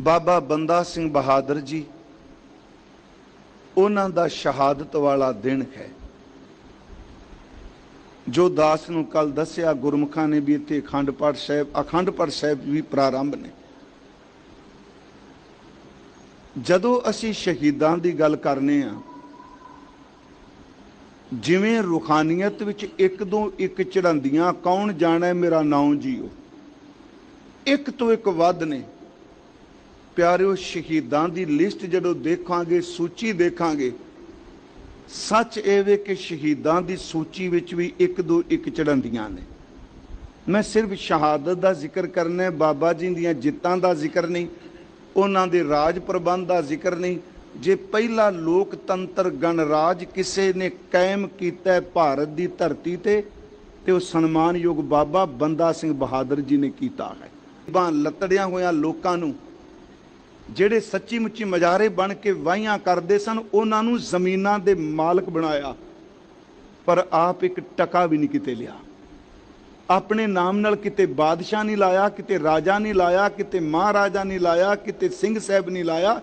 ਬਾਬਾ ਬੰਦਾ ਸਿੰਘ ਬਹਾਦਰ ਜੀ, ਉਹਨਾਂ ਦਾ ਸ਼ਹਾਦਤ ਵਾਲਾ ਦਿਨ ਹੈ। ਜੋ ਦਾਸ ਨੂੰ ਕੱਲ ਦੱਸਿਆ, ਗੁਰਮੁਖਾਂ ਨੇ ਵੀ ਇੱਥੇ ਅਖੰਡ ਪਾਠ ਸਾਹਿਬ, ਅਖੰਡ ਪਾਠ ਸਾਹਿਬ ਵੀ ਪ੍ਰਾਰੰਭ ਨੇ। ਜਦੋਂ ਅਸੀਂ ਸ਼ਹੀਦਾਂ ਦੀ ਗੱਲ ਕਰਨੇ ਆ, ਜਿਵੇਂ ਰੁਖਾਨੀਅਤ ਵਿੱਚ ਇੱਕ ਤੋਂ ਇੱਕ ਚੜਾਂਦੀਆਂ ਕੌਣ ਜਾਣੈ ਮੇਰਾ ਨਾਮ ਜੀਓ? ਇੱਕ ਤੋਂ ਇੱਕ ਵੱਧ ਨੇ। ਪਿਆਰਿਓ, ਸ਼ਹੀਦਾਂ ਦੀ ਲਿਸਟ ਜਦੋਂ ਦੇਖਾਂਗੇ, ਸੂਚੀ ਦੇਖਾਂਗੇ, ਸੱਚ ਇਹ ਵੇ ਕਿ ਸ਼ਹੀਦਾਂ ਦੀ ਸੂਚੀ ਵਿੱਚ ਵੀ ਇੱਕ ਦੋ ਇੱਕ ਚੜਾਂਦੀਆਂ ਨੇ। ਮੈਂ ਸਿਰਫ ਸ਼ਹਾਦਤ ਦਾ ਜ਼ਿਕਰ ਕਰਨਾ ਹੈ, ਬਾਬਾ ਜੀ ਦੀਆਂ ਜਿੱਤਾਂ ਦਾ ਜ਼ਿਕਰ ਨਹੀਂ, ਉਹਨਾਂ ਦੇ ਰਾਜ ਪ੍ਰਬੰਧ ਦਾ ਜ਼ਿਕਰ ਨਹੀਂ। ਜੇ ਪਹਿਲਾ ਲੋਕਤੰਤਰ ਗਣਰਾਜ ਕਿਸੇ ਨੇ ਕਾਇਮ ਕੀਤਾ ਹੈ ਭਾਰਤ ਦੀ ਧਰਤੀ ਤੇ ਤੇ ਉਹ ਸਨਮਾਨਯੋਗ ਬਾਬਾ ਬੰਦਾ ਸਿੰਘ ਬਹਾਦਰ ਜੀ ਨੇ ਕੀਤਾ ਹੈ। ਬਾਂ ਲੱਤੜਿਆਂ ਹੋਇਆਂ ਲੋਕਾਂ ਨੂੰ ਜਿਹੜੇ ਸੱਚੀ ਮੁੱਚੀ ਮਜਾਰੇ ਬਣ ਕੇ ਵਾਹੀਆਂ ਕਰਦੇ ਸਨ, ਉਹਨਾਂ ਨੂੰ ਜ਼ਮੀਨਾਂ ਦੇ ਮਾਲਕ ਬਣਾਇਆ। ਪਰ ਆਪ ਇੱਕ ਟਕਾ ਵੀ ਨਹੀਂ ਕਿਤੇ ਲਿਆ। ਆਪਣੇ ਨਾਮ ਨਾਲ ਕਿਤੇ ਬਾਦਸ਼ਾਹ ਨਹੀਂ ਲਾਇਆ, ਕਿਤੇ ਰਾਜਾ ਨਹੀਂ ਲਾਇਆ, ਕਿਤੇ ਮਹਾਰਾਜਾ ਨਹੀਂ ਲਾਇਆ, ਕਿਤੇ ਸਿੰਘ ਸਾਹਿਬ ਨਹੀਂ ਲਾਇਆ।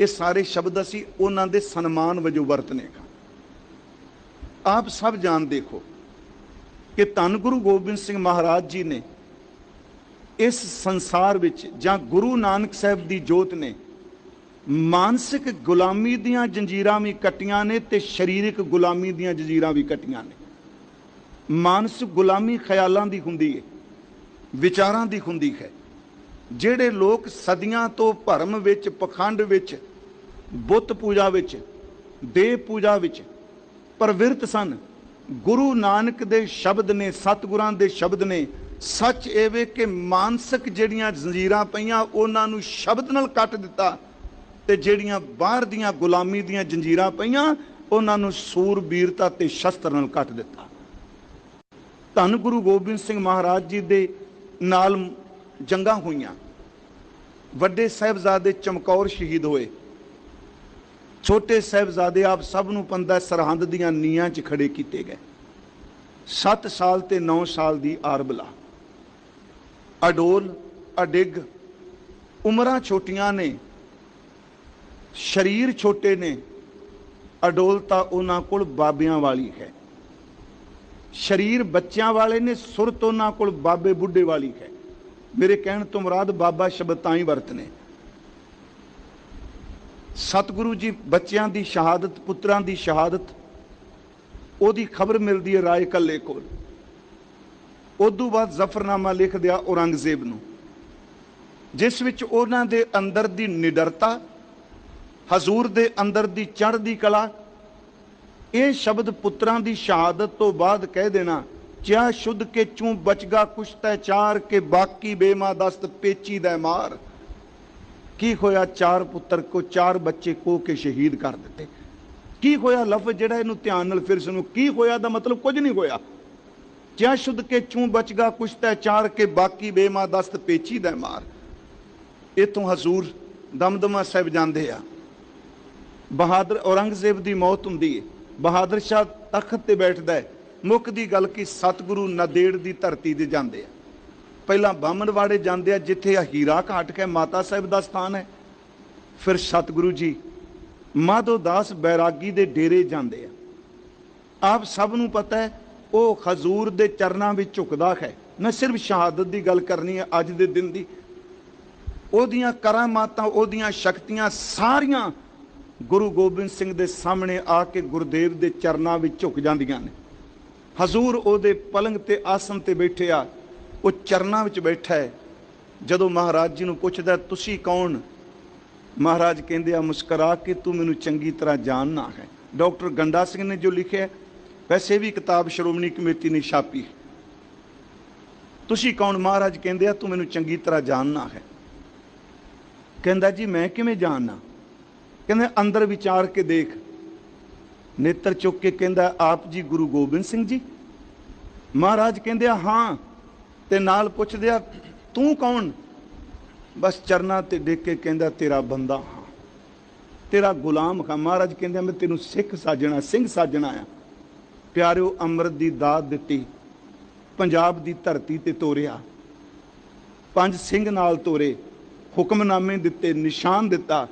ਇਹ ਸਾਰੇ ਸ਼ਬਦ ਅਸੀਂ ਉਹਨਾਂ ਦੇ ਸਨਮਾਨ ਵਜੋਂ ਵਰਤਨੇ ਕਾ ਆਪ ਸਭ ਜਾਣ ਦੇਖੋ ਕਿ ਧੰਨ ਗੁਰੂ ਗੋਬਿੰਦ ਸਿੰਘ ਮਹਾਰਾਜ ਜੀ ਨੇ ਇਸ ਸੰਸਾਰ ਵਿੱਚ ਜਾਂ ਗੁਰੂ ਨਾਨਕ ਸਾਹਿਬ ਦੀ ਜੋਤ ਨੇ ਮਾਨਸਿਕ ਗੁਲਾਮੀ ਦੀਆਂ ਜੰਜੀਰਾਂ ਵੀ ਕੱਟੀਆਂ ਨੇ ਤੇ ਸਰੀਰਕ ਗੁਲਾਮੀ ਦੀਆਂ ਜੰਜੀਰਾਂ ਵੀ ਕੱਟੀਆਂ ਨੇ। ਮਾਨਸਿਕ ਗੁਲਾਮੀ ਖਿਆਲਾਂ ਦੀ ਹੁੰਦੀ ਹੈ ਵਿਚਾਰਾਂ ਦੀ ਹੁੰਦੀ ਹੈ। ਜਿਹੜੇ ਲੋਕ ਸਦੀਆਂ ਤੋਂ ਭਰਮ ਵਿੱਚ, ਪਖੰਡ ਵਿੱਚ, ਬੁੱਤ ਪੂਜਾ ਵਿੱਚ ਦੇਵ ਪੂਜਾ ਵਿੱਚ ਪ੍ਰਵਿਰਤ ਸਨ, ਗੁਰੂ ਨਾਨਕ ਦੇ ਸ਼ਬਦ ਨੇ, ਸਤਿਗੁਰਾਂ ਦੇ ਸ਼ਬਦ ਨੇ ਸੱਚ ਇਹ ਵੇ ਕਿ ਮਾਨਸਿਕ ਜਿਹੜੀਆਂ ਜ਼ੰਜੀਰਾਂ ਪਈਆਂ, ਉਹਨਾਂ ਨੂੰ ਸ਼ਬਦ ਨਾਲ ਕੱਟ ਦਿੱਤਾ ਤੇ ਜਿਹੜੀਆਂ ਬਾਹਰ ਦੀਆਂ ਗੁਲਾਮੀ ਦੀਆਂ ਜੰਜੀਰਾਂ ਪਈਆਂ, ਉਹਨਾਂ ਨੂੰ ਸੂਰਬੀਰਤਾ ਤੇ ਸ਼ਸਤਰ ਨਾਲ ਕੱਟ ਦਿੱਤਾ। ਧੰਨ ਗੁਰੂ ਗੋਬਿੰਦ ਸਿੰਘ ਮਹਾਰਾਜ ਜੀ ਦੇ ਨਾਲ ਜੰਗਾਂ ਹੋਈਆਂ। ਵੱਡੇ ਸਾਹਿਬਜ਼ਾਦੇ ਚਮਕੌਰ ਸ਼ਹੀਦ ਹੋਏ। ਛੋਟੇ ਸਾਹਿਬਜ਼ਾਦੇ ਆਪ ਸਭ ਨੂੰ ਪੰਦਾ ਸਰਹੰਦ ਦੀਆਂ ਨੀਆਂ 'ਚ ਖੜੇ ਕੀਤੇ ਗਏ। 7 ਸਾਲ ਤੇ 9 ਸਾਲ ਦੀ ਆਰਬਲਾ ਅਡੋਲ, ਅਡਿੱਗ, ਉਮਰਾਂ ਛੋਟੀਆਂ ਨੇ, ਸਰੀਰ ਛੋਟੇ ਨੇ ਅਡੋਲਤਾ ਉਹਨਾਂ ਕੋਲ ਬਾਬਿਆਂ ਵਾਲੀ ਹੈ। ਸਰੀਰ ਬੱਚਿਆਂ ਵਾਲੇ ਨੇ, ਸੁਰਤ ਉਹਨਾਂ ਕੋਲ ਬਾਬੇ ਬੁੱਢੇ ਵਾਲੀ ਹੈ। ਮੇਰੇ ਕਹਿਣ ਤੋਂ ਮੁਰਾਦ ਬਾਬਾ ਸ਼ਬਦ ਤਾਂ ਹੀ ਵਰਤਨੇ। ਸਤਿਗੁਰੂ ਜੀ ਬੱਚਿਆਂ ਦੀ ਸ਼ਹਾਦਤ, ਪੁੱਤਰਾਂ ਦੀ ਸ਼ਹਾਦਤ, ਉਹਦੀ ਖਬਰ ਮਿਲਦੀ ਹੈ ਰਾਏ ਕੱਲੇ ਕੋਲ। ਉਦੋਂ ਬਾਅਦ ਜ਼ਫਰਨਾਮਾ ਲਿਖ ਦਿਆ ਔਰੰਗਜ਼ੇਬ ਨੂੰ, ਜਿਸ ਵਿੱਚ ਉਹਨਾਂ ਦੇ ਅੰਦਰ ਦੀ ਨਿਡਰਤਾ, ਹਜ਼ੂਰ ਦੇ ਅੰਦਰ ਦੀ ਚੜ੍ਹਦੀ ਕਲਾ, ਇਹ ਸ਼ਬਦ ਪੁੱਤਰਾਂ ਦੀ ਸ਼ਹਾਦਤ ਤੋਂ ਬਾਅਦ ਕਹਿ ਦੇਣਾ ਚਾ ਸ਼ੁੱਧ ਕੇ ਚੂ ਬਚਗਾ ਕੁਸ਼ਤੈ ਚਾਰ ਕੇ ਬਾਕੀ ਬੇਮਾ ਦਸਤ ਪੇਚੀ ਦਾ ਮਾਰ। ਕੀ ਹੋਇਆ ਚਾਰ ਪੁੱਤਰ ਕੋ ਚਾਰ ਬੱਚੇ ਕੋ ਕੇ ਸ਼ਹੀਦ ਕਰ ਦਿੱਤੇ? ਕੀ ਹੋਇਆ ਲਫ਼ਜ਼ ਜਿਹੜਾ ਇਹਨੂੰ ਧਿਆਨ ਨਾਲ ਫਿਰ ਸੁਣੋ, ਕੀ ਹੋਇਆ ਦਾ ਮਤਲਬ ਕੁਝ ਨਹੀਂ ਹੋਇਆ। ਚਾ ਸ਼ੁੱਧ ਕੇ ਚੂ ਬਚਗਾ ਕੁਸ਼ਤੈ ਚਾਰ ਕੇ ਬਾਕੀ ਬੇਮਾ ਦਸਤ ਪੇਚੀ ਦਾ ਮਾਰ। ਇਥੋਂ ਹਜ਼ੂਰ ਦਮਦਮਾ ਸਾਹਿਬ ਜਾਂਦੇ ਆ। ਬਹਾਦਰ ਔਰੰਗਜ਼ੇਬ ਦੀ ਮੌਤ ਹੁੰਦੀ ਹੈ ਬਹਾਦਰ ਸ਼ਾਹ ਤਖਤ ਤੇ ਬੈਠਦਾ ਹੈ ਮੁੱਖ ਦੀ ਗੱਲ ਕੀ ਸਤਿਗੁਰੂ ਨਦੇੜ ਦੀ ਧਰਤੀ ਤੇ ਜਾਂਦੇ ਆ। ਪਹਿਲਾਂ ਬਾਹਮਣਵਾੜੇ ਜਾਂਦੇ ਆ, ਜਿੱਥੇ ਆ ਹੀਰਾ ਘਾਟ ਕੇ ਮਾਤਾ ਸਾਹਿਬ ਦਾ ਸਥਾਨ ਹੈ। ਫਿਰ ਸਤਿਗੁਰੂ ਜੀ, ਮਾਧੋ ਦਾਸ ਬੈਰਾਗੀ ਦੇ ਡੇਰੇ ਜਾਂਦੇ ਆ। ਆਪ ਸਭ ਨੂੰ ਪਤਾ ਹੈ ਉਹ ਹਜ਼ੂਰ ਦੇ ਚਰਨਾਂ ਵਿੱਚ ਝੁਕਦਾ ਹੈ। ਮੈਂ ਸਿਰਫ ਸ਼ਹਾਦਤ ਦੀ ਗੱਲ ਕਰਨੀ ਹੈ ਅੱਜ ਦੇ ਦਿਨ ਦੀ। ਉਹਦੀਆਂ ਕਰਾਮਾਤਾਂ, ਉਹਦੀਆਂ ਸ਼ਕਤੀਆਂ ਸਾਰੀਆਂ ਗੁਰੂ ਗੋਬਿੰਦ ਸਿੰਘ ਦੇ ਸਾਹਮਣੇ ਆ ਕੇ ਗੁਰਦੇਵ ਦੇ ਚਰਨਾਂ ਵਿੱਚ ਝੁਕ ਜਾਂਦੀਆਂ ਨੇ। ਹਜ਼ੂਰ ਉਹਦੇ ਪਲੰਗ ਤੇ ਆਸਨ ਤੇ ਬੈਠੇ ਆ। ਉਹ ਚਰਨਾਂ ਵਿੱਚ ਬੈਠਾ ਹੈ। ਜਦੋਂ ਮਹਾਰਾਜ ਜੀ ਨੂੰ ਪੁੱਛਦਾ, ਤੁਸੀਂ ਕੌਣ? ਮਹਾਰਾਜ ਕਹਿੰਦੇ ਆ, ਮੁਸਕਰਾ ਕੇ ਤੂੰ ਮੈਨੂੰ ਚੰਗੀ ਤਰ੍ਹਾਂ ਜਾਣਨਾ ਹੈ। ਡਾਕਟਰ ਗੰਡਾ ਸਿੰਘ ਨੇ ਜੋ ਲਿਖਿਆ ਵੈਸੇ ਵੀ ਕਿਤਾਬ ਸ਼੍ਰੋਮਣੀ ਕਮੇਟੀ ਨੇ ਛਾਪੀ ਤੁਸੀਂ ਕੌਣ? ਮਹਾਰਾਜ ਕਹਿੰਦੇ ਆ, ਤੂੰ ਮੈਨੂੰ ਚੰਗੀ ਤਰ੍ਹਾਂ ਜਾਣਨਾ ਹੈ। ਕਹਿੰਦਾ ਜੀ, ਮੈਂ ਕਿਵੇਂ ਜਾਣਨਾ? ਕਹਿੰਦੇ, ਅੰਦਰ ਵਿਚਾਰ ਕੇ ਦੇਖ। ਨੇਤਰ ਚੁੱਕ ਕੇ ਕਹਿੰਦਾ, ਆਪ ਜੀ ਗੁਰੂ ਗੋਬਿੰਦ ਸਿੰਘ ਜੀ? ਮਹਾਰਾਜ ਕਹਿੰਦੇ ਆ, ਹਾਂ। ਤੇ ਨਾਲ ਪੁੱਛਦੇ ਆ, ਤੂੰ ਕੌਣ? ਬਸ ਚਰਨਾਂ ਤੇ ਡਿੱਗ ਕੇ ਕਹਿੰਦਾ, ਤੇਰਾ ਬੰਦਾ ਹਾਂ। ਤੇਰਾ ਗੁਲਾਮ ਹਾਂ। ਮਹਾਰਾਜ ਕਹਿੰਦੇ ਮੈਂ ਤੈਨੂੰ ਸਿੱਖ ਸਾਜਣਾ, ਸਿੰਘ ਸਾਜਣਾ ਆ। ਪਿਆਰਿਓ ਅੰਮ੍ਰਿਤ ਦੀ ਦਾਤ ਦਿੱਤੀ, ਪੰਜਾਬ ਦੀ ਧਰਤੀ ਤੇ ਤੋਰਿਆ। ਪੰਜ ਸਿੰਘ ਨਾਲ ਤੋਰੇ, ਹੁਕਮਨਾਮੇ ਦਿੱਤੇ, ਨਿਸ਼ਾਨ ਦਿੱਤਾ।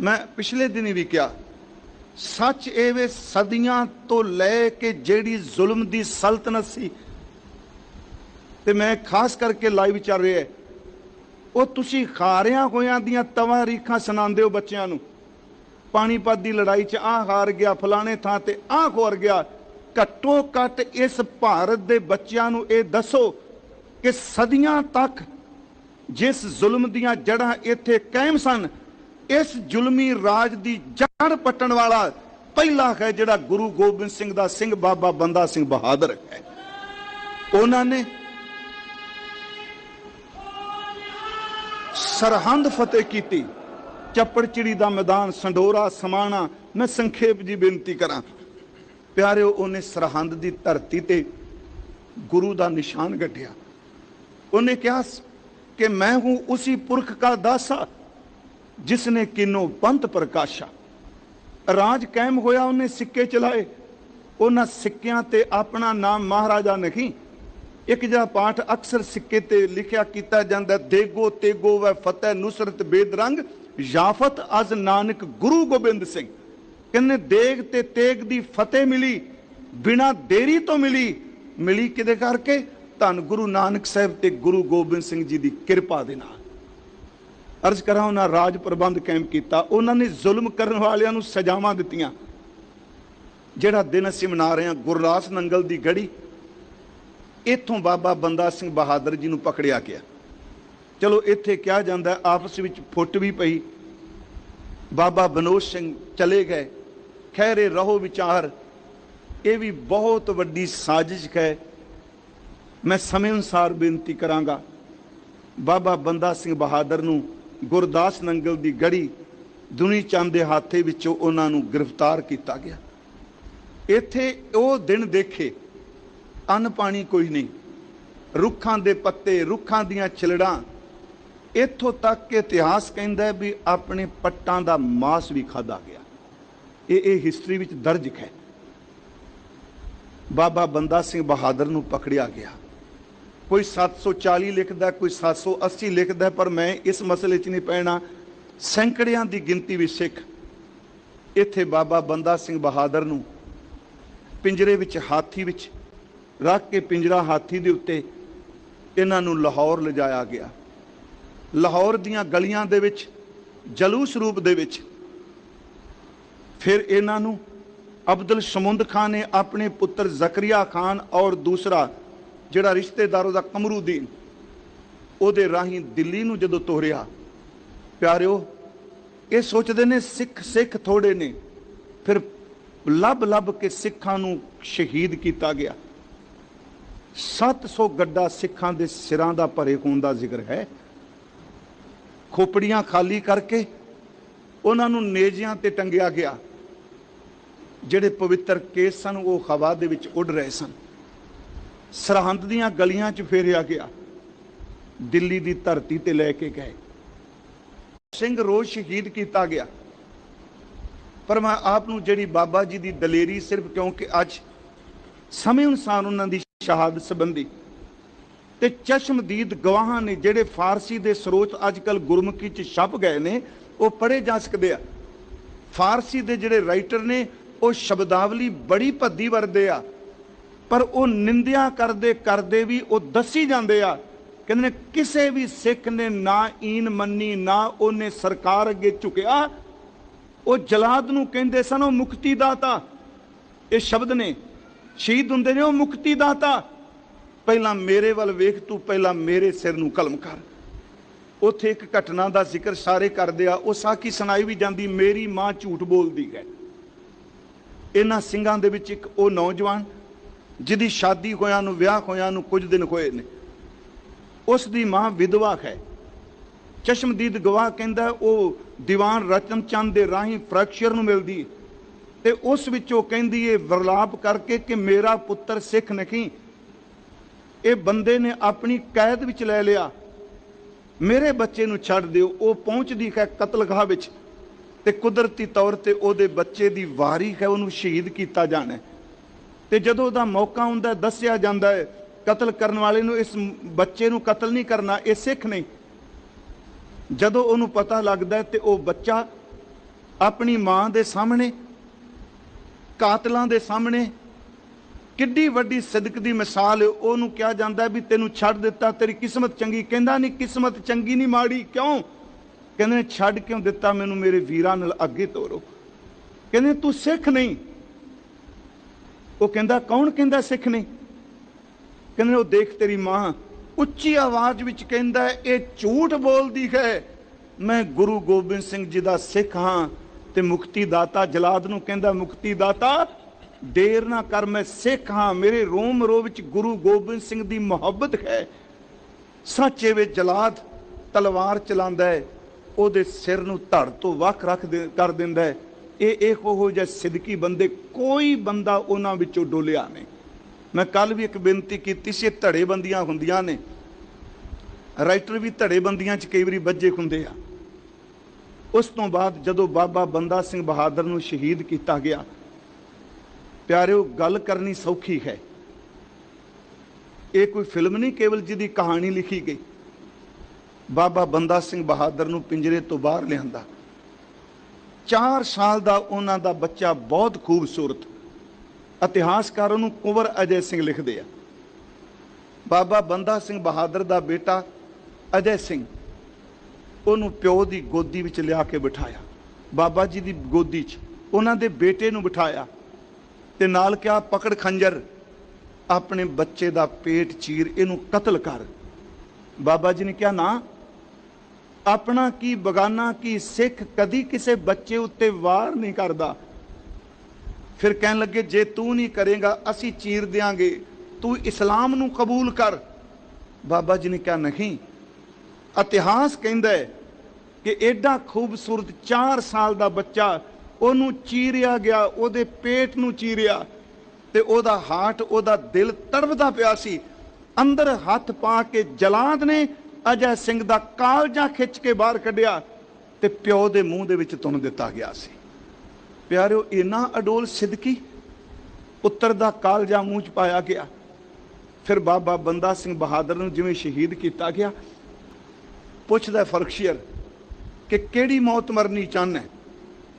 ਮੈਂ ਪਿਛਲੇ ਦਿਨੀ ਵੀ ਕਿਹਾ, ਸੱਚ ਇਹ ਵੇ ਸਦੀਆਂ ਤੋਂ ਲੈ ਕੇ ਜਿਹੜੀ ਜ਼ੁਲਮ ਦੀ ਸਲਤਨਤ ਸੀ। ਤੇ ਮੈਂ ਖਾਸ ਕਰਕੇ ਲਾਈਵ ਚੱਲ ਰਿਹਾ ਉਹ ਤੁਸੀਂ ਖਾਰਿਆਂ ਹੋਇਆਂ ਦੀਆਂ ਤਵਾਰੀਖਾਂ ਸੁਣਾਉਂਦੇ ਹੋ ਬੱਚਿਆਂ ਨੂੰ। ਪਾਣੀਪਤ ਦੀ ਲੜਾਈ 'ਚ ਆਹ ਹਾਰ ਗਿਆ, ਫਲਾਣੇ ਥਾਂ ਤੇ ਆਹ ਖੋਰ ਗਿਆ ਘੱਟੋ ਘੱਟ ਇਸ ਭਾਰਤ ਦੇ ਬੱਚਿਆਂ ਨੂੰ ਇਹ ਦੱਸੋ ਕਿ ਸਦੀਆਂ ਤੱਕ ਜਿਸ ਜ਼ੁਲਮ ਦੀਆਂ ਜੜ੍ਹਾਂ ਇੱਥੇ ਕਾਇਮ ਸਨ, ਇਸ ਜ਼ੁਲਮੀ ਰਾਜ ਦੀ ਜੜ ਪੱਟਣ ਵਾਲਾ ਪਹਿਲਾ ਹੈ ਜਿਹੜਾ ਗੁਰੂ ਗੋਬਿੰਦ ਸਿੰਘ ਦਾ ਸਿੰਘ ਬਾਬਾ ਬੰਦਾ ਸਿੰਘ ਬਹਾਦਰ ਹੈ। ਉਹਨਾਂ ਨੇ ਸਰਹੰਦ ਫਤਿਹ ਕੀਤੀ ਚੱਪੜਚਿੜੀ ਦਾ ਮੈਦਾਨ, ਸੰਡੋਰਾ ਸਮਾਣਾ, ਮੈਂ ਸੰਖੇਪ ਜੀ ਬੇਨਤੀ ਕਰਾਂ। ਪਿਆਰਿਓ, ਉਹਨੇ ਸਰਹੰਦ ਦੀ ਧਰਤੀ ਤੇ ਗੁਰੂ ਦਾ ਨਿਸ਼ਾਨ ਗੱਡਿਆ ਉਹਨੇ ਕਿਹਾ ਕਿ ਮੈਂ ਹੂੰ ਉਸੇ ਪੁਰਖ ਦਾ ਦਾਸਾ ਜਿਸ ਨੇ ਕਿਨੋ ਪੰਤ ਪ੍ਰਕਾਸ਼ਾ। ਰਾਜ ਕਾਇਮ ਹੋਇਆ, ਉਹਨੇ ਸਿੱਕੇ ਚਲਾਏ। ਉਹਨਾਂ ਸਿੱਕਿਆਂ ਤੇ ਆਪਣਾ ਨਾਮ ਮਹਾਰਾਜਾ ਨਹੀਂ। ਇੱਕ ਜਿਹਾ ਪਾਠ ਅਕਸਰ ਸਿੱਕੇ ਤੇ ਲਿਖਿਆ ਕੀਤਾ ਜਾਂਦਾ, ਦੇਗੋ ਤੇਗੋ ਵੈ ਫਤਹਿ ਨੁਸਰਤ ਬੇਦਰੰਗ ਯਾਫਤ ਅਜ਼ ਨਾਨਕ ਗੁਰੂ ਗੋਬਿੰਦ ਸਿੰਘ। ਕਹਿੰਦੇ ਦੇਗ ਤੇ ਤੇਗ ਦੀ ਫਤਿਹ ਮਿਲੀ, ਬਿਨਾ ਦੇਰੀ ਤੋਂ ਮਿਲੀ ਮਿਲੀ ਕਿਦੇ ਕਰਕੇ? ਧੰਨ ਗੁਰੂ ਨਾਨਕ ਸਾਹਿਬ ਤੇ ਗੁਰੂ ਗੋਬਿੰਦ ਸਿੰਘ ਜੀ ਦੀ ਕਿਰਪਾ ਦੇ ਨਾਲ। ਅਰਜ਼ ਕਰਾਂ ਉਹਨਾਂ ਰਾਜ ਪ੍ਰਬੰਧ ਕਾਇਮ ਕੀਤਾ, ਉਹਨਾਂ ਨੇ ਜ਼ੁਲਮ ਕਰਨ ਵਾਲਿਆਂ ਨੂੰ ਸਜ਼ਾਵਾਂ ਦਿੱਤੀਆਂ। ਜਿਹੜਾ ਦਿਨ ਅਸੀਂ ਮਨਾ ਰਹੇ ਹਾਂ ਗੁਰਦਾਸ ਨੰਗਲ ਦੀ ਗੜੀ, ਇੱਥੋਂ ਬਾਬਾ ਬੰਦਾ ਸਿੰਘ ਬਹਾਦਰ ਜੀ ਨੂੰ ਪਕੜਿਆ ਗਿਆ। ਚਲੋ ਇੱਥੇ ਕਿਹਾ ਜਾਂਦਾ ਆਪਸ ਵਿੱਚ ਫੁੱਟ ਵੀ ਪਈ। ਬਾਬਾ ਬਨੋਦ ਸਿੰਘ ਚਲੇ ਗਏ। ਖੈਰੇ ਰਹੋ ਵਿਚਾਰ। ਇਹ ਵੀ ਬਹੁਤ ਵੱਡੀ ਸਾਜ਼ਿਸ਼ ਹੈ। ਮੈਂ ਸਮੇਂ ਅਨੁਸਾਰ ਬੇਨਤੀ ਕਰਾਂਗਾ। ਬਾਬਾ ਬੰਦਾ ਸਿੰਘ ਬਹਾਦਰ ਨੂੰ ਗੁਰਦਾਸ ਨੰਗਲ ਦੀ ਗੜੀ ਦੁਨੀ ਚੰਦ ਦੇ ਹਾਥੇ ਵਿੱਚੋਂ ਉਹਨਾਂ ਨੂੰ ਗ੍ਰਿਫਤਾਰ ਕੀਤਾ ਗਿਆ। ਇੱਥੇ ਉਹ ਦਿਨ ਦੇਖੇ, ਅੰਨ ਪਾਣੀ ਕੋਈ ਨਹੀਂ। ਰੁੱਖਾਂ ਦੇ ਪੱਤੇ, ਰੁੱਖਾਂ ਦੀਆਂ ਛਿਲੜਾਂ। ਇੱਥੋਂ ਤੱਕ ਕਿ ਇਤਿਹਾਸ ਕਹਿੰਦਾ ਵੀ ਆਪਣੇ ਪੱਟਾਂ ਦਾ ਮਾਸ ਵੀ ਖਾਦਾ ਗਿਆ। ਇਹ ਇਹ ਹਿਸਟਰੀ ਵਿੱਚ ਦਰਜ ਹੈ। ਬਾਬਾ ਬੰਦਾ ਸਿੰਘ ਬਹਾਦਰ ਨੂੰ ਪਕੜਿਆ ਗਿਆ। ਕੋਈ 740 ਲਿਖਦਾ ਕੋਈ 780 ਲਿਖਦਾ ਪਰ ਮੈਂ ਇਸ ਮਸਲੇ 'ਚ ਨਹੀਂ ਪੈਣਾ। ਸੈਂਕੜਿਆਂ ਦੀ ਗਿਣਤੀ ਵਿੱਚ ਸਿੱਖ। ਇੱਥੇ ਬਾਬਾ ਬੰਦਾ ਸਿੰਘ ਬਹਾਦਰ ਨੂੰ ਪਿੰਜਰੇ ਵਿੱਚ ਹਾਥੀ ਵਿੱਚ ਰੱਖ ਕੇ ਪਿੰਜਰਾ ਹਾਥੀ ਦੇ ਉੱਤੇ ਇਹਨਾਂ ਨੂੰ ਲਾਹੌਰ ਲਿਜਾਇਆ ਗਿਆ। ਲਾਹੌਰ ਦੀਆਂ ਗਲੀਆਂ ਦੇ ਵਿੱਚ ਜਲੂਸ ਰੂਪ ਦੇ ਵਿੱਚ ਫਿਰ ਇਹਨਾਂ ਨੂੰ ਅਬਦੁਲ ਸਮੁੰਦ ਖਾਨ ਨੇ ਆਪਣੇ ਪੁੱਤਰ ਜ਼ਕਰੀਆ ਖਾਨ ਔਰ ਦੂਸਰਾ ਜਿਹੜਾ ਰਿਸ਼ਤੇਦਾਰ ਉਹਦਾ ਕਮਰੂਦੀਨ, ਉਹਦੇ ਰਾਹੀਂ ਦਿੱਲੀ ਨੂੰ ਜਦੋਂ ਤੋਰਿਆ, ਪਿਆਰਿਓ, ਇਹ ਸੋਚਦੇ ਨੇ ਸਿੱਖ ਸਿੱਖ ਥੋੜੇ ਨੇ, ਫਿਰ ਲੱਭ ਲੱਭ ਕੇ ਸਿੱਖਾਂ ਨੂੰ ਸ਼ਹੀਦ ਕੀਤਾ ਗਿਆ। 700 ਗੱਡਾ ਸਿੱਖਾਂ ਦੇ ਸਿਰਾਂ ਦਾ ਭਰੇ ਹੋਣ ਦਾ ਜ਼ਿਕਰ ਹੈ। ਖੋਪੜੀਆਂ ਖਾਲੀ ਕਰਕੇ ਉਹਨਾਂ ਨੂੰ ਨੇਜਿਆਂ ਤੇ ਟੰਗਿਆ ਗਿਆ। ਜਿਹੜੇ ਪਵਿੱਤਰ ਕੇਸ ਸਨ, ਉਹ ਹਵਾ ਦੇ ਵਿੱਚ ਉੱਡ ਰਹੇ ਸਨ। ਸਰਹੰਦ ਦੀਆਂ ਗਲੀਆਂ 'ਚ ਫੇਰਿਆ ਗਿਆ। ਦਿੱਲੀ ਦੀ ਧਰਤੀ ਤੇ ਲੈ ਕੇ ਗਏ। ਸਿੰਘ ਰੋਜ਼ ਸ਼ਹੀਦ ਕੀਤਾ ਗਿਆ। ਪਰ ਮੈਂ ਆਪ ਨੂੰ ਜਿਹੜੀ ਬਾਬਾ ਜੀ ਦੀ ਦਲੇਰੀ ਸਿਰਫ ਕਿਉਂਕਿ ਅੱਜ ਸਮੇਂ ਅਨੁਸਾਰ ਉਹਨਾਂ ਦੀ ਸ਼ਹਾਦਤ ਸੰਬੰਧੀ ਤੇ ਚਸ਼ਮਦੀਦ ਗਵਾਹਾਂ ਨੇ ਜਿਹੜੇ ਫਾਰਸੀ ਦੇ ਸਰੋਤ ਅੱਜਕੱਲ ਗੁਰਮੁਖੀ ਚ ਛਪ ਗਏ ਨੇ, ਉਹ ਪੜ੍ਹੇ ਜਾ ਸਕਦੇ ਆ। ਫਾਰਸੀ ਦੇ ਜਿਹੜੇ ਰਾਈਟਰ ਨੇ ਉਹ ਸ਼ਬਦਾਵਲੀ ਬੜੀ ਭੱਦੀ ਵਰਦੇ ਆ, ਪਰ ਉਹ ਨਿੰਦਿਆ ਕਰਦੇ ਕਰਦੇ ਵੀ ਉਹ ਦੱਸੀ ਜਾਂਦੇ ਆ। ਕਹਿੰਦੇ ਨੇ, ਕਿਸੇ ਵੀ ਸਿੱਖ ਨੇ ਨਾ ਈਨ ਮੰਨੀ, ਨਾ ਉਹਨੇ ਸਰਕਾਰ ਅੱਗੇ ਝੁਕਿਆ। ਉਹ ਜਲਾਦ ਨੂੰ ਕਹਿੰਦੇ ਸਨ, ਉਹ ਮੁਕਤੀ ਦਾਤਾ ਇਹ ਸ਼ਬਦ ਨੇ, ਸ਼ਹੀਦ ਹੁੰਦੇ ਨੇ, ਉਹ ਮੁਕਤੀ ਦਾਤਾ ਪਹਿਲਾਂ ਮੇਰੇ ਵੱਲ ਵੇਖ, ਤੂੰ ਪਹਿਲਾਂ ਮੇਰੇ ਸਿਰ ਨੂੰ ਕਲਮ ਕਰ। ਉੱਥੇ ਇੱਕ ਘਟਨਾ ਦਾ ਜ਼ਿਕਰ ਸਾਰੇ ਕਰਦੇ ਆ, ਉਹ ਸਾਕੀ ਸੁਣਾਈ ਵੀ ਜਾਂਦੀ, ਮੇਰੀ ਮਾਂ ਝੂਠ ਬੋਲਦੀ ਹੈ। ਇਹਨਾਂ ਸਿੰਘਾਂ ਦੇ ਵਿੱਚ ਇੱਕ ਉਹ ਨੌਜਵਾਨ ਜਿਹਦੀ ਸ਼ਾਦੀ ਹੋਇਆ ਨੂੰ, ਵਿਆਹ ਹੋਇਆ ਨੂੰ ਕੁਝ ਦਿਨ ਹੋਏ ਨੇ। ਉਸ ਦੀ ਮਾਂ ਵਿਧਵਾ ਹੈ। ਚਸ਼ਮਦੀਦ ਗਵਾਹ ਕਹਿੰਦਾ ਉਹ ਦੀਵਾਨ ਰਤਨ ਚੰਦ ਦੇ ਰਾਹੀਂ ਫ੍ਰੈਕਚਰ ਨੂੰ ਮਿਲਦੀ ਤੇ ਉਸ ਵਿੱਚ ਉਹ ਕਹਿੰਦੀ ਏ, ਵਰਲਾਪ ਕਰਕੇ ਕਿ ਮੇਰਾ ਪੁੱਤਰ ਸਿੱਖ ਨਹੀਂ। ਇਹ ਬੰਦੇ ਨੇ ਆਪਣੀ ਕੈਦ ਵਿੱਚ ਲੈ ਲਿਆ। ਮੇਰੇ ਬੱਚੇ ਨੂੰ ਛੱਡ ਦਿਓ। ਉਹ ਪਹੁੰਚਦੀ ਹੈ ਕਤਲਗਾਹ ਵਿੱਚ। ਤੇ ਕੁਦਰਤੀ ਤੌਰ ਤੇ ਉਹਦੇ ਬੱਚੇ ਦੀ ਵਾਰੀ ਹੈ, ਉਹਨੂੰ ਸ਼ਹੀਦ ਕੀਤਾ ਜਾਣਾ ਹੈ। ਤੇ ਜਦੋਂ ਉਹਦਾ ਮੌਕਾ ਹੁੰਦਾ ਦੱਸਿਆ ਜਾਂਦਾ ਹੈ, ਕਤਲ ਕਰਨ ਵਾਲੇ ਨੂੰ ਇਸ ਬੱਚੇ ਨੂੰ ਕਤਲ ਨਹੀਂ ਕਰਨਾ, ਇਹ ਸਿੱਖ ਨਹੀਂ ਜਦੋਂ ਉਹਨੂੰ ਪਤਾ ਲੱਗਦਾ ਤੇ ਉਹ ਬੱਚਾ ਆਪਣੀ ਮਾਂ ਦੇ ਸਾਹਮਣੇ, ਕਾਤਲਾਂ ਦੇ ਸਾਹਮਣੇ, ਕਿੱਡੀ ਵੱਡੀ ਸਦਕ ਦੀ ਮਿਸਾਲ ਉਹਨੂੰ ਕਿਹਾ ਜਾਂਦਾ ਵੀ ਤੈਨੂੰ ਛੱਡ ਦਿੱਤਾ, ਤੇਰੀ ਕਿਸਮਤ ਚੰਗੀ, ਕਹਿੰਦਾ ਨਹੀਂ ਕਿਸਮਤ ਚੰਗੀ ਨਹੀਂ ਮਾੜੀ, ਕਿਉਂ ਕਹਿੰਦੇ ਨੇ, ਛੱਡ ਕਿਉਂ ਦਿੱਤਾ ਮੈਨੂੰ ਮੇਰੇ ਵੀਰਾਂ ਨਾਲ ਅੱਗੇ ਤੋਰੋ? ਕਹਿੰਦੇ ਤੂੰ ਸਿੱਖ ਨਹੀਂ। ਉਹ ਕਹਿੰਦਾ, ਕੌਣ ਕਹਿੰਦਾ ਸਿੱਖ ਨਹੀਂ? ਕਹਿੰਦੇ ਉਹ ਦੇਖ ਤੇਰੀ ਮਾਂ, ਉੱਚੀ ਆਵਾਜ਼ ਵਿੱਚ ਕਹਿੰਦਾ ਇਹ ਝੂਠ ਬੋਲਦੀ ਹੈ। ਮੈਂ ਗੁਰੂ ਗੋਬਿੰਦ ਸਿੰਘ ਜੀ ਦਾ ਸਿੱਖ ਹਾਂ ਤੇ ਮੁਕਤੀ ਦਾਤਾ ਜਲਾਦ ਨੂੰ ਕਹਿੰਦਾ ਮੁਕਤੀ ਦਾਤਾ ਦੇਰ ਨਾ ਕਰ, ਮੈਂ ਸਿੱਖ ਹਾਂ। ਮੇਰੇ ਰੋਮ ਰੋ ਵਿੱਚ ਗੁਰੂ ਗੋਬਿੰਦ ਸਿੰਘ ਦੀ ਮੁਹੱਬਤ ਹੈ। ਸੱਚੇ ਵਿੱਚ ਜਲਾਦ ਤਲਵਾਰ ਚਲਾਉਂਦਾ ਹੈ। ਉਹਦੇ ਸਿਰ ਨੂੰ ਧੜ ਤੋਂ ਵੱਖ ਰੱਖ ਕਰ ਦਿੰਦਾ ਹੈ। ਇਹ ਇਹੋ ਜਿਹਾ ਸਿੱਧਕੀ ਬੰਦੇ, ਕੋਈ ਬੰਦਾ ਉਹਨਾਂ ਵਿੱਚੋਂ ਡੋਲਿਆ ਨਹੀਂ। ਮੈਂ ਕੱਲ ਵੀ ਇੱਕ ਬੇਨਤੀ ਕੀਤੀ ਸੀ, ਇਹ ਧੜੇ ਹੁੰਦੀਆਂ ਨੇ। ਰਾਈਟਰ ਵੀ ਧੜੇਬੰਦੀਆਂ 'ਚ ਕਈ ਵਾਰੀ ਵੱਜੇ ਹੁੰਦੇ ਆ। ਉਸ ਤੋਂ ਬਾਅਦ ਜਦੋਂ ਬਾਬਾ ਬੰਦਾ ਸਿੰਘ ਬਹਾਦਰ ਨੂੰ ਸ਼ਹੀਦ ਕੀਤਾ ਗਿਆ, ਪਿਆਰਿਓ, ਗੱਲ ਕਰਨੀ ਸੌਖੀ ਹੈ। ਇਹ ਕੋਈ ਫਿਲਮ ਨਹੀਂ, ਕੇਵਲ ਜਿਹਦੀ ਕਹਾਣੀ ਲਿਖੀ ਗਈ। ਬਾਬਾ ਬੰਦਾ ਸਿੰਘ ਬਹਾਦਰ ਨੂੰ ਪਿੰਜਰੇ ਤੋਂ ਬਾਹਰ ਲਿਆਂਦਾ। 4 ਸਾਲ ਦਾ ਉਹਨਾਂ ਦਾ ਬੱਚਾ ਬਹੁਤ ਖੂਬਸੂਰਤ ਇਤਿਹਾਸਕਾਰ ਉਹਨੂੰ ਕੁੰਵਰ ਅਜੇ ਸਿੰਘ ਲਿਖਦੇ ਆ। ਬਾਬਾ ਬੰਦਾ ਸਿੰਘ ਬਹਾਦਰ ਦਾ ਬੇਟਾ ਅਜੈ ਸਿੰਘ ਉਹਨੂੰ ਪਿਓ ਦੀ ਗੋਦੀ ਵਿੱਚ ਲਿਆ ਕੇ ਬਿਠਾਇਆ। ਬਾਬਾ ਜੀ ਦੀ ਗੋਦੀ 'ਚ ਉਹਨਾਂ ਦੇ ਬੇਟੇ ਨੂੰ ਬਿਠਾਇਆ ਤੇ ਨਾਲ ਕਿਹਾ, ਪਕੜ ਖੰਜਰ, ਆਪਣੇ ਬੱਚੇ ਦਾ ਪੇਟ ਚੀਰ, ਇਹਨੂੰ ਕਤਲ ਕਰ। ਬਾਬਾ ਜੀ ਨੇ ਕਿਹਾ, ਨਾ ਆਪਣਾ ਕੀ ਬਗਾਨਾ, ਕੀ ਸਿੱਖ ਕਦੀ ਕਿਸੇ ਬੱਚੇ ਉੱਤੇ ਵਾਰ ਨਹੀਂ ਕਰਦਾ। ਫਿਰ ਕਹਿਣ ਲੱਗੇ, ਜੇ ਤੂੰ ਨਹੀਂ ਕਰੇਗਾ, ਅਸੀਂ ਚੀਰ ਦਿਆਂਗੇ। ਤੂੰ ਇਸਲਾਮ ਨੂੰ ਕਬੂਲ ਕਰ। ਬਾਬਾ ਜੀ ਨੇ ਕਿਹਾ, ਨਹੀਂ। ਇਤਿਹਾਸ ਕਹਿੰਦਾ ਹੈ ਕਿ ਐਡਾ ਖੂਬਸੂਰਤ 4 ਸਾਲ ਦਾ ਬੱਚਾ ਉਹਨੂੰ ਚੀਰਿਆ ਗਿਆ, ਉਹਦੇ ਪੇਟ ਨੂੰ ਚੀਰਿਆ ਤੇ ਉਹਦਾ ਹਾਰਟ, ਉਹਦਾ ਦਿਲ ਤੜਫਦਾ ਪਿਆ ਸੀ। ਅੰਦਰ ਹੱਥ ਪਾ ਕੇ ਜਲਾਦ ਨੇ ਅਜੈ ਸਿੰਘ ਦਾ ਕਾਲਜਾ ਖਿੱਚ ਕੇ ਬਾਹਰ ਕੱਢਿਆ ਤੇ ਪਿਓ ਦੇ ਮੂੰਹ ਦੇ ਵਿੱਚ ਤੁੰਨ ਦਿੱਤਾ ਗਿਆ ਸੀ। ਪਿਆਰਿਓ, ਇਨਾ ਅਡੋਲ ਸਿੱਧਕੀ ਪੁੱਤਰ ਦਾ ਕਾਲਜਾ ਮੂੰਹ ਚ ਪਾਇਆ ਗਿਆ। ਫਿਰ ਬਾਬਾ ਬੰਦਾ ਸਿੰਘ ਬਹਾਦਰ ਨੂੰ ਜਿਵੇਂ ਸ਼ਹੀਦ ਕੀਤਾ ਗਿਆ। ਪੁੱਛਦਾ ਫਰਕਸ਼ੀਅਰ ਕਿ ਕਿਹੜੀ ਮੌਤ ਮਰਨੀ ਚਾਹੁੰਦਾ ਹੈ?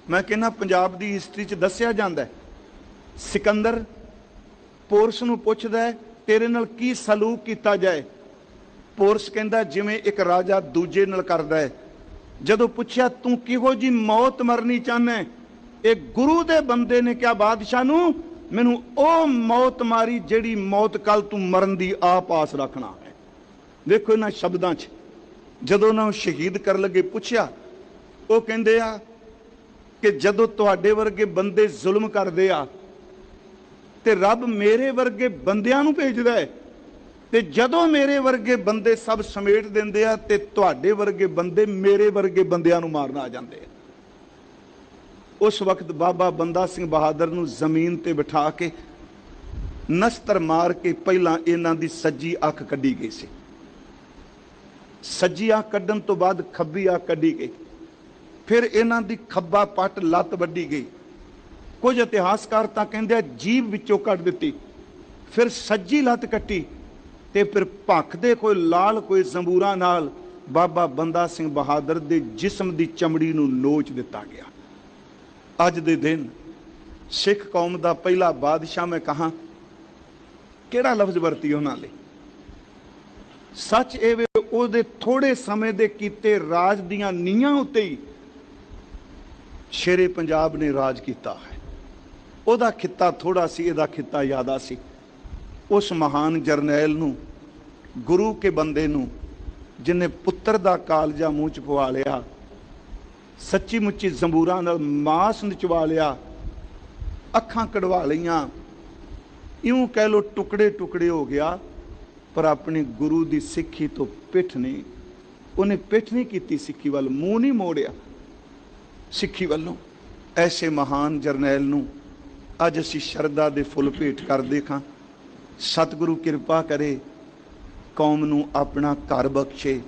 ਮੈਂ ਕਹਿੰਦਾ, ਪੰਜਾਬ ਦੀ ਹਿਸਟਰੀ 'ਚ ਦੱਸਿਆ ਜਾਂਦਾ ਸਿਕੰਦਰ ਪੋਰਸ ਨੂੰ ਪੁੱਛਦਾ ਤੇਰੇ ਨਾਲ ਕੀ ਸਲੂਕ ਕੀਤਾ ਜਾਏ? ਪੋਰਸ ਕਹਿੰਦਾ ਜਿਵੇਂ ਇੱਕ ਰਾਜਾ ਦੂਜੇ ਨਾਲ ਕਰਦਾ ਹੈ। ਜਦੋਂ ਪੁੱਛਿਆ, ਤੂੰ ਕਿਹੋ ਜੀ ਮੌਤ ਮਰਨੀ ਚਾਹੁੰਦਾ ਇਹ ਗੁਰੂ ਦੇ ਬੰਦੇ ਨੇ ਕਿਹਾ, ਬਾਦਸ਼ਾਹ ਨੂੰ ਮੈਨੂੰ ਉਹ ਮੌਤ ਮਾਰੀ ਜਿਹੜੀ ਮੌਤ ਕੱਲ ਤੂੰ ਮਰਨ ਦੀ ਆਪ ਆਸ ਰੱਖਣਾ ਹੈ। ਦੇਖੋ ਇਹਨਾਂ ਸ਼ਬਦਾਂ 'ਚ, ਜਦੋਂ ਉਹਨਾਂ ਨੂੰ ਸ਼ਹੀਦ ਕਰਨ ਲੱਗੇ ਪੁੱਛਿਆ, ਉਹ ਕਹਿੰਦੇ ਆ ਕਿ ਜਦੋਂ ਤੁਹਾਡੇ ਵਰਗੇ ਬੰਦੇ ਜ਼ੁਲਮ ਕਰਦੇ ਆ ਤੇ ਰੱਬ ਮੇਰੇ ਵਰਗੇ ਬੰਦਿਆਂ ਨੂੰ ਭੇਜਦਾ ਹੈ ਤੇ ਜਦੋਂ ਮੇਰੇ ਵਰਗੇ ਬੰਦੇ ਸਭ ਸਮੇਟ ਦਿੰਦੇ ਆ ਤੇ ਤੁਹਾਡੇ ਵਰਗੇ ਬੰਦੇ ਮੇਰੇ ਵਰਗੇ ਬੰਦਿਆਂ ਨੂੰ ਮਾਰਨ ਆ ਜਾਂਦੇ ਆ। ਉਸ ਵਕਤ ਬਾਬਾ ਬੰਦਾ ਸਿੰਘ ਬਹਾਦਰ ਨੂੰ ਜ਼ਮੀਨ ਤੇ ਬਿਠਾ ਕੇ ਨਸਤਰ ਮਾਰ ਕੇ ਪਹਿਲਾਂ ਇਹਨਾਂ ਦੀ ਸੱਜੀ ਅੱਖ ਕੱਢੀ ਗਈ ਸੀ। ਸੱਜੀ ਅੱਖ ਕੱਢਣ ਤੋਂ ਬਾਅਦ ਖੱਬੀ ਅੱਖ ਕੱਢੀ ਗਈ। ਫਿਰ ਇਹਨਾਂ ਦੀ ਖੱਬਾ ਪੱਟ ਲੱਤ ਵੱਢੀ ਗਈ। ਕੁਝ ਇਤਿਹਾਸਕਾਰ ਤਾਂ ਕਹਿੰਦੇ ਆ ਜੀਭ ਵਿੱਚੋਂ ਕੱਢ ਦਿੱਤੀ। ਫਿਰ ਸੱਜੀ ਲੱਤ ਕੱਟੀ। ਤੇ ਫਿਰ ਭੱਖ ਦੇ ਕੋਈ ਲਾਲ, ਕੋਈ ਜ਼ੰਬੂਰਾ ਨਾਲ ਬਾਬਾ ਬੰਦਾ ਸਿੰਘ ਬਹਾਦਰ ਦੇ ਜਿਸਮ ਦੀ ਚਮੜੀ ਨੂੰ ਨੋਚ ਦਿੱਤਾ ਗਿਆ। ਅੱਜ ਦੇ ਦਿਨ ਸਿੱਖ ਕੌਮ ਦਾ ਪਹਿਲਾ ਬਾਦਸ਼ਾਹ ਮੈਂ ਕਹਾ, ਕਿਹੜਾ ਲਫ਼ਜ਼ ਵਰਤੀ ਉਹਨਾਂ ਲਈ? ਸੱਚ ਇਹ ਵੇ ਉਹਦੇ ਥੋੜੇ ਸਮੇਂ ਦੇ ਕੀਤੇ ਰਾਜ ਦੀਆਂ ਨੀਹਾਂ ਉੱਤੇ ਹੀ ਸ਼ੇਰੇ ਪੰਜਾਬ ਨੇ ਰਾਜ ਕੀਤਾ ਹੈ। ਉਹਦਾ ਖਿੱਤਾ ਥੋੜਾ ਸੀ, ਇਹਦਾ ਖਿੱਤਾ ਜ਼ਿਆਦਾ ਸੀ। ਉਸ ਮਹਾਨ ਜਰਨੈਲ ਨੂੰ, ਗੁਰੂ ਕੇ ਬੰਦੇ ਨੂੰ, ਜਿਨੇ ਪੁੱਤਰ ਦਾ ਕਾਲਜਾ ਮੂੰਹ ਚ ਪਵਾ ਲਿਆ ਸੱਚੀ ਮੁੱਚੀ ਜ਼ੰਬੂਰਾਂ ਨਾਲ ਮਾਸ ਨਚਵਾ ਲਿਆ, ਅੱਖਾਂ ਕਢਵਾ ਲਈਆਂ, ਇਉਂ ਕਹਿ ਲੋ ਟੁਕੜੇ ਟੁਕੜੇ ਹੋ ਗਿਆ, ਪਰ ਆਪਣੇ ਗੁਰੂ ਦੀ ਸਿੱਖੀ ਤੋਂ ਪਿੱਠ ਨਹੀਂ, ਉਹਨੇ ਪਿੱਠ ਨਹੀਂ ਕੀਤੀ ਸਿੱਖੀ ਵੱਲ, ਮੂੰਹ ਨਹੀਂ ਮੋੜਿਆ ਸਿੱਖੀ ਵੱਲੋਂ। ਐਸੇ ਮਹਾਨ ਜਰਨੈਲ ਨੂੰ ਅੱਜ ਅਸੀਂ ਸ਼ਰਧਾ ਦੇ ਫੁੱਲ ਭੇਟ ਕਰਦੇ ਖਾਂ। ਸਤਿਗੁਰੂ ਕਿਰਪਾ ਕਰੇ ਕੌਮ ਨੂੰ ਆਪਣਾ ਘਰ ਬਖਸ਼ੇ।